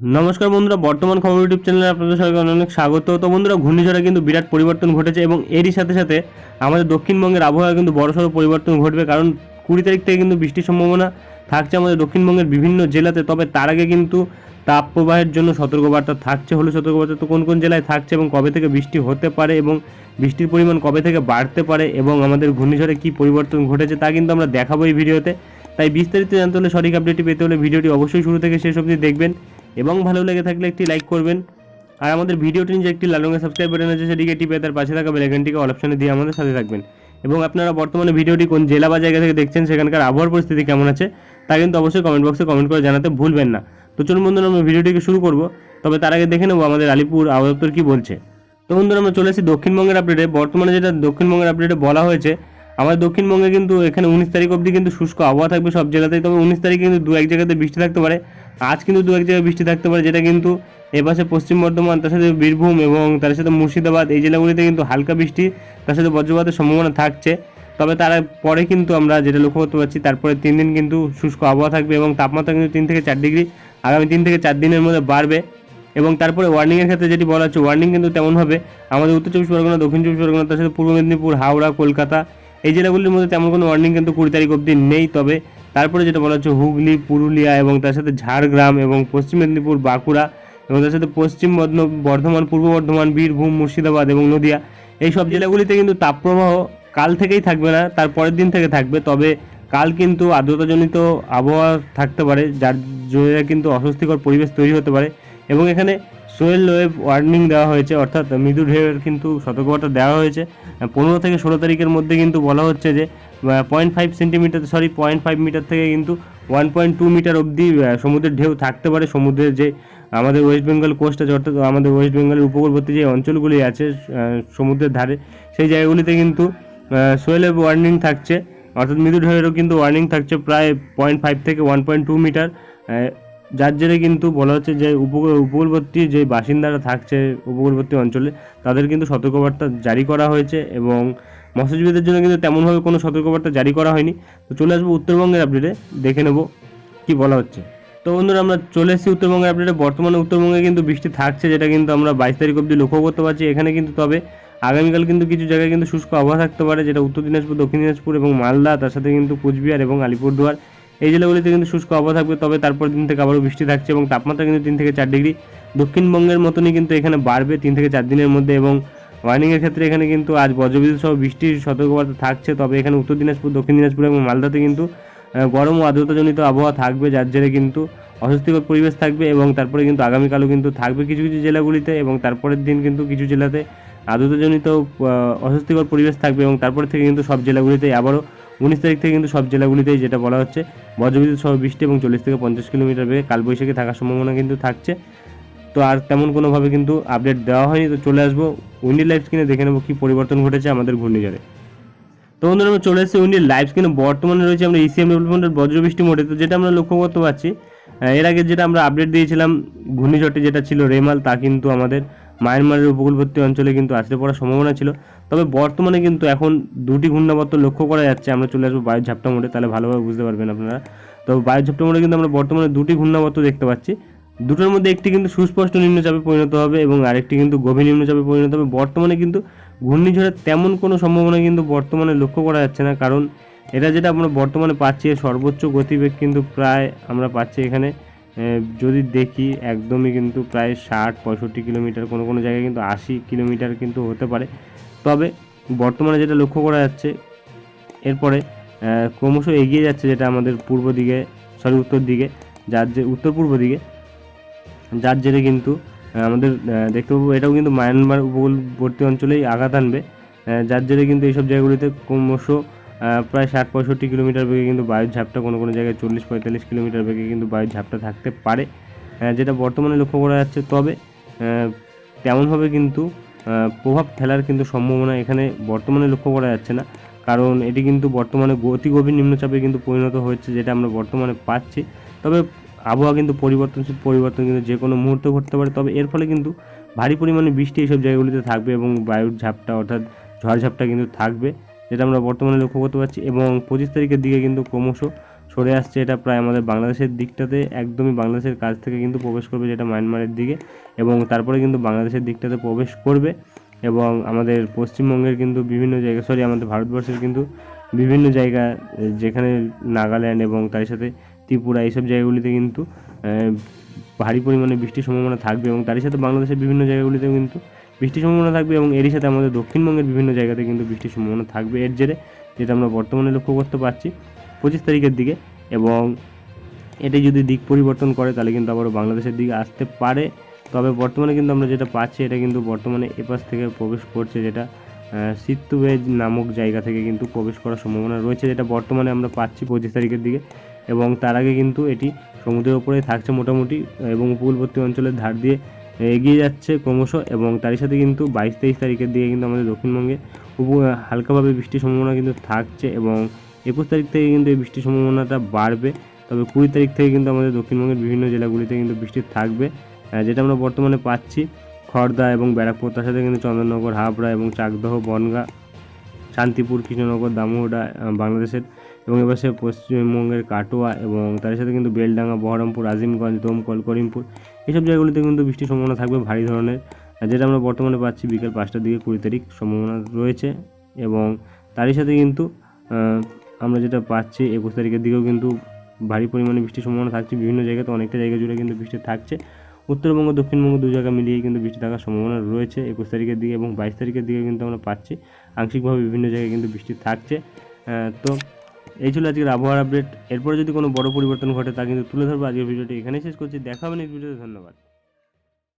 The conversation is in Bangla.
নমস্কার বন্ধুরা, বর্তমান খবর ইউটিউব চ্যানেলে আপনাদের সবাইকে অনেক স্বাগত। তো বন্ধুরা, ঘূর্ণিঝড়ে কিন্তু বিরাট পরিবর্তন ঘটেছে এবং এরই সাথে সাথে আমাদের দক্ষিণবঙ্গের আবহাওয়া কিন্তু বড়সড় পরিবর্তন ঘটবে কারণ কুড়ি তারিখ থেকে কিন্তু বৃষ্টির সম্ভাবনা থাকছে আমাদের দক্ষিণবঙ্গের বিভিন্ন জেলাতে। তবে তার আগে কিন্তু তাপ প্রবাহের জন্য সতর্কবার্তা থাকছে। হলো সতর্কবার্তা তো কোন কোন জেলায় থাকছে এবং কবে থেকে বৃষ্টি হতে পারে এবং বৃষ্টির পরিমাণ কবে থেকে বাড়তে পারে এবং আমাদের ঘূর্ণিঝড়ে কী পরিবর্তন ঘটেছে তা কিন্তু আমরা দেখাবো এই ভিডিওতে। তাই বিস্তারিত জানতে হলে সঠিক আপডেটটি পেতে হলে ভিডিওটি অবশ্যই শুরু থেকে শেষ অবধি দেখবেন। এবং ভালো লেগে থাকলে একটি লাইক করবেন। আর আমাদের ভিডিওটি নিচে একটি লাল রঙের সাবস্ক্রাইব বাটন আছে, সেটিকে টিপে তার পাশে থাকা বেলাইকনটিকে অল অপশনে দিয়ে আমাদের সাথে থাকবেন। এবং আপনারা বর্তমানে ভিডিওটি কোন জেলা বা জায়গা থেকে দেখছেন, সেখানকার আবহাওয়ার পরিস্থিতি কেমন আছে, তা কিন্তু অবশ্যই কমেন্ট বক্সে কমেন্ট করে জানাতে ভুলবেন না। তো চলুন বন্ধুরা, আমরা ভিডিওটিকে শুরু করব। তবে তার আগে দেখে নেব আমাদের আলিপুর আবহাওয়া দপ্তর কী বলছে। তো বন্ধুরা, আমরা চলে এসেছি দক্ষিণবঙ্গের আপডেটে বর্তমানে যেটা দক্ষিণবঙ্গের আপডেটে বলা হয়েছে, আমাদের দক্ষিণবঙ্গে কিন্তু এখানে উনিশ তারিখ অবধি কিন্তু শুষ্ক আবহাওয়া থাকবে সব জেলাতেই। তবে উনিশ তারিখে কিন্তু দু এক জায়গাতে বৃষ্টি থাকতে পারে। আজ কিন্তু দু এক জায়গায় বৃষ্টি থাকতে পারে, যেটা কিন্তু এপাশে পশ্চিম বর্ধমান, তার সাথে বীরভূম এবং তার সাথে মুর্শিদাবাদ, এই জেলাগুলিতে কিন্তু হালকা বৃষ্টি, তার সাথে বজ্রপাতের সম্ভাবনা থাকছে। তবে তার পরে কিন্তু আমরা যেটা লক্ষ্য করতে পারছি, তারপরে তিন দিন কিন্তু শুষ্ক আবহাওয়া থাকবে এবং তাপমাত্রা কিন্তু তিন থেকে চার ডিগ্রি, আগামী তিন থেকে চার দিনের মধ্যে বাড়বে। এবং তারপরে ওয়ার্নিংয়ের ক্ষেত্রে যেটি বলা হচ্ছে ওয়ার্নিং কিন্তু তেমন হবে, আমাদের উত্তর চব্বিশ পরগনা, দক্ষিণ চব্বিশ পরগনা, তার সাথে পূর্ব মেদিনীপুর, হাওড়া, কলকাতা, এই জেলাগুলির মধ্যে তেমন কোনো ওয়ার্নিং কিন্তু কুড়ি তারিখ অবধি নেই। তবে তারপরে যেটা বলা হচ্ছে হুগলি, পুরুলিয়া এবং তার সাথে ঝাড়গ্রাম এবং পশ্চিম মেদিনীপুর, বাঁকুড়া এবং তার সাথে পশ্চিম বর্ধ- বর্ধমান, পূর্ব বর্ধমান, বীরভূম, মুর্শিদাবাদ এবং নদিয়া। এই সব জেলাগুলিতে কিন্তু তাপপ্রবাহ কাল থেকেই থাকবে না, তার পরের দিন থেকে থাকবে। তবে কাল কিন্তু আর্দ্রতাজনিত আবহাওয়া থাকতে পারে, যার জন্য কিন্তু অস্বস্তিকর পরিবেশ তৈরি হতে পারে এবং এখানে সোয়েল ওয়েভ ওয়ার্নিং দেওয়া হয়েছে, অর্থাৎ মৃদু ঢেউয়ের কিন্তু সতর্কবার্তা দেওয়া হয়েছে। পনেরো থেকে ষোলো তারিখের মধ্যে কিন্তু বলা হচ্ছে যে point five centimetre sorry point five metre থেকে কিন্তু ওয়ান পয়েন্ট টু মিটার অবধি সমুদ্রের ঢেউ থাকতে পারে। সমুদ্রের যে আমাদের ওয়েস্ট বেঙ্গল কোস্ট আছে, অর্থাৎ আমাদের ওয়েস্ট বেঙ্গলের উপকূলবর্তী যে অঞ্চলগুলি আছে সমুদ্রের ধারে, সেই জায়গাগুলিতে কিন্তু সোয়েল ওয়ার্নিং থাকছে। অর্থাৎ মৃদু ঢেউয়েরও কিন্তু ওয়ার্নিং থাকছে প্রায় পয়েন্ট ফাইভ থেকে ওয়ান পয়েন্ট টু মিটার যার জেরে কিন্তু বলা হচ্ছে যে উপকূল উপকূলবর্তী যে বাসিন্দারা থাকছে উপকূলবর্তী অঞ্চলে, তাদের কিন্তু সতর্কবার্তা জারি করা হয়েছে এবং মৎস্যজীবীদের জন্য কিন্তু তেমনভাবে কোনো সতর্কবার্তা জারি করা হয়নি। তো চলে আসব উত্তরবঙ্গের আপডেটে দেখে নেব কি বলা হচ্ছে। তো বন্ধুরা, আমরা চলে এসেছি উত্তরবঙ্গের আপডেটে বর্তমানে উত্তরবঙ্গে কিন্তু বৃষ্টি থাকছে, যেটা কিন্তু আমরা বাইশ তারিখ অবধি লক্ষ্য করতে পারছি। এখানে কিন্তু তবে আগামীকাল কিন্তু কিছু জায়গায় কিন্তু শুষ্ক আবহাওয়া থাকতে পারে, যেটা উত্তর দিনাজপুর, দক্ষিণ দিনাজপুর এবং মালদা, তার সাথে কিন্তু কুচবিহার এবং আলিপুরদুয়ার। এই জেলাগুলিতে কিন্তু শুষ্ক আবহাওয়া থাকবে, তবে তারপর দিন থেকে আবারও বৃষ্টি থাকছে এবং তাপমাত্রা কিন্তু তিন থেকে চার ডিগ্রি। দক্ষিণবঙ্গের মতনই কিন্তু এখানে বাড়বে তিন থেকে চার দিনের মধ্যে এবং ওয়ার্নিংয়ের ক্ষেত্রে এখানে কিন্তু আজ বজ্রবিদ্যুৎ সহ বৃষ্টির সতর্কবার্তা থাকছে, তবে এখানে উত্তর দিনাজপুর, দক্ষিণ দিনাজপুর এবং মালদাতে কিন্তু গরম ও আর্দ্রতাজনিত আবহাওয়া থাকবে, যার জেরে কিন্তু অস্বস্তিকর পরিবেশ থাকবে এবং তারপরে কিন্তু আগামীকালও কিন্তু থাকবে কিছু কিছু জেলাগুলিতে এবং তারপরের দিন কিন্তু কিছু জেলাতে আর্দ্রতাজনিত অস্বস্তিকর পরিবেশ থাকবে এবং তারপর থেকে কিন্তু সব জেলাগুলিতে আবারও উনিশ তারিখ থেকে কিন্তু সব জেলাগুলিতেই যেটা বলা হচ্ছে, বজ্রবিদ্যুৎ সহ বৃষ্টি এবং চল্লিশ থেকে পঞ্চাশ কিলোমিটার বেগে কালবৈশাখী থাকার সম্ভাবনা কিন্তু থাকছে। তো আর তেমন কোনোভাবে কিন্তু আপডেট দেওয়া হয়নি, তো চলে আসব উইন্ডি লাইভ স্ক্রিনে দেখে নেব কী পরিবর্তন ঘটেছে আমাদের ঘূর্ণিঝড়ে। তো বন্ধুরা, আমরা চলে এসেছি উইন্ডি লাইভ স্ক্রিনে বর্তমানে রয়েছে আমরা ইসিএম ডেভেলপমেন্টের বজ্রবৃষ্টি মোটে তো যেটা আমরা লক্ষ্য করতে পারছি এর আগে যেটা আমরা আপডেট দিয়েছিলাম, ঘূর্ণিঝড়টি যেটা ছিল রেমাল, তা কিন্তু আমাদের মায়ানমারের উপকূলবর্তী অঞ্চলে কিন্তু আসতে পড়ার সম্ভাবনা ছিল। তবে বর্তমানে কিন্তু এখন দুটি ঘূর্ণাবর্ত লক্ষ্য করা যাচ্ছে। আমরা চলে আসব বায়ু ঝাপটা মোড়ে, তাহলে ভালোভাবে বুঝতে পারবেন আপনারা। তো বায়ু ঝাপটা মোড়ে কিন্তু আমরা বর্তমানে দুটি ঘূর্ণাবর্ত দেখতে পাচ্ছি। দুটোর মধ্যে একটি কিন্তু সুস্পষ্ট নিম্নচাপে পরিণত হবে এবং আরেকটি কিন্তু গভীর নিম্নচাপে পরিণত হবে। বর্তমানে কিন্তু ঘূর্ণিঝড়ের তেমন কোনো সম্ভাবনা কিন্তু বর্তমানে লক্ষ্য করা যাচ্ছে না, কারণ এটা যেটা আমরা বর্তমানে পাচ্ছি সর্বোচ্চ গতিবেগ কিন্তু প্রায় আমরা পাচ্ছি এখানে যদি দেখি একদমই কিন্তু প্রায় ষাট, পঁয়ষট্টি কিলোমিটার, কোনো কোনো জায়গায় কিন্তু আশি কিলোমিটার কিন্তু হতে পারে। তবে বর্তমানে যেটা লক্ষ্য করা যাচ্ছে, এরপরে ক্রমশ এগিয়ে যাচ্ছে যেটা আমাদের পূর্ব দিকে সরি উত্তর দিকে, যার যে, উত্তর পূর্ব দিকে, যার জেরে কিন্তু আমাদের দেখতে পাবো এটাও কিন্তু মায়ানমার উপকূলবর্তী অঞ্চলেই আঘাত আনবে যার জেরে কিন্তু এইসব জায়গাগুলিতে ক্রমশ প্রায় ষাট, পঁয়ষট্টি কিলোমিটার বেগে কিন্তু বায়ুর ঝাপটা কোনো কোনো জায়গায় চল্লিশ, পঁয়তাল্লিশ কিলোমিটার বেগে কিন্তু বায়ুর ঝাপটা থাকতে পারে যেটা বর্তমানে লক্ষ্য করা যাচ্ছে। তবে তেমনভাবে কিন্তু প্রভাব ফেলার কিন্তু সম্ভাবনা এখানে বর্তমানে লক্ষ্য করা যাচ্ছে না। কারণ এটি কিন্তু বর্তমানে গতি গভীর নিম্নচাপে কিন্তু পরিণত হচ্ছে যেটা আমরা বর্তমানে পাচ্ছি। তবে আবহাওয়া কিন্তু পরিবর্তনশীল, পরিবর্তন কিন্তু যে কোনো মুহূর্তে ঘটতে পারে। তবে এর ফলে কিন্তু ভারী পরিমাণে বৃষ্টি এইসব জায়গাগুলিতে থাকবে এবং বায়ুর ঝাপটা অর্থাৎ ঝড় ঝাপটা কিন্তু থাকবে, যেটা আমরা বর্তমানে লক্ষ্য করতে পারছি। এবং পঁচিশ তারিখের দিকে কিন্তু ক্রমশ সরে আসছে, এটা প্রায় আমাদের বাংলাদেশের দিকটাতে, একদমই বাংলাদেশের কাছ থেকে কিন্তু প্রবেশ করবে যেটা মায়ানমারের দিকে এবং তারপরে কিন্তু বাংলাদেশের দিকটাতে প্রবেশ করবে এবং আমাদের পশ্চিমবঙ্গের কিন্তু বিভিন্ন জায়গা সরি আমাদের ভারতবর্ষের কিন্তু বিভিন্ন জায়গা, যেখানে নাগাল্যান্ড এবং তার সাথে ত্রিপুরা, এইসব জায়গাগুলিতে কিন্তু ভারী পরিমাণে বৃষ্টির সম্ভাবনা থাকবে এবং তারই সাথে বাংলাদেশের বিভিন্ন জায়গাগুলিতেও কিন্তু বৃষ্টির সম্ভাবনা থাকবে এবং এরই সাথে আমাদের দক্ষিণবঙ্গের বিভিন্ন জায়গাতে কিন্তু বৃষ্টির সম্ভাবনা থাকবে এর জেরে, যেটা আমরা বর্তমানে লক্ষ্য করতে পারছি। পঁচিশ তারিখের দিকে এবং এটি যদি দিক পরিবর্তন করে, তাহলে কিন্তু আবারও বাংলাদেশের দিকে আসতে পারে। তবে বর্তমানে কিন্তু আমরা যেটা পাচ্ছি, এটা কিন্তু বর্তমানে এপাশ থেকে প্রবেশ করছে যেটা সিত্তুবেজ নামক জায়গা থেকে কিন্তু প্রবেশ করার সম্ভাবনা রয়েছে, যেটা বর্তমানে আমরা পাচ্ছি পঁচিশ তারিখের দিকে। এবং তার আগে কিন্তু এটি সমুদ্রের ওপরে থাকছে মোটামুটি এবং উপকূলবর্তী অঞ্চলের ধার দিয়ে এগিয়ে যাচ্ছে ক্রমশ এবং তারই সাথে কিন্তু বাইশ তেইশ তারিখের দিকে কিন্তু আমাদের দক্ষিণবঙ্গে উপ- হালকাভাবে বৃষ্টির সম্ভাবনা কিন্তু থাকছে এবং একুশ তারিখ থেকে কিন্তু এই বৃষ্টির সম্ভাবনাটা বাড়বে। তবে কুড়ি তারিখ থেকে কিন্তু আমাদের দক্ষিণবঙ্গের বিভিন্ন জেলাগুলিতে কিন্তু বৃষ্টি থাকবে। যেটা আমরা বর্তমানে পাচ্ছি খড়দা এবং ব্যারাকপুর, তার সাথে কিন্তু চন্দননগর হাবড়া এবং চাকদহ, বনগা, শান্তিপুর, কৃষ্ণনগর দামোহডা বাংলাদেশের এবং এপাশে পশ্চিমবঙ্গের কাটোয়া এবং তার সাথে কিন্তু বেলডাঙ্গা, বহরমপুর, আজিমগঞ্জ দমকল করিমপুর এইসব জায়গাগুলিতে কিন্তু বৃষ্টির সম্ভাবনা থাকবে ভারী ধরনের। যেটা আমরা বর্তমানে পাচ্ছি বিকেল পাঁচটার দিকে কুড়ি তারিখ সম্ভাবনা রয়েছে এবং তারই সাথে কিন্তু আমরা যেটা পাচ্ছি, একুশ তারিখের দিকেও কিন্তু ভারী পরিমাণে বৃষ্টির সম্ভাবনা থাকছে। বিভিন্ন জায়গাতে অনেকটা জায়গা জুড়ে কিন্তু বৃষ্টি থাকছে। উত্তরবঙ্গ, দক্ষিণবঙ্গ দু জায়গা মিলিয়ে কিন্তু বৃষ্টি থাকার সম্ভাবনা রয়েছে একুশ তারিখের দিকে এবং বাইশ তারিখের দিকে কিন্তু আমরা পাচ্ছি। আংশিকভাবে বিভিন্ন জায়গায় কিন্তু বৃষ্টি থাকছে। তো এই ছিল আজকের আবহাওয়ার আপডেট। এরপরে যদি কোনো বড় পরিবর্তন ঘটে তা কিন্তু তুলে ধরবো। আজকের ভিডিওটি এখানেই শেষ করছি। দেখা হবে ভিডিওতে ধন্যবাদ।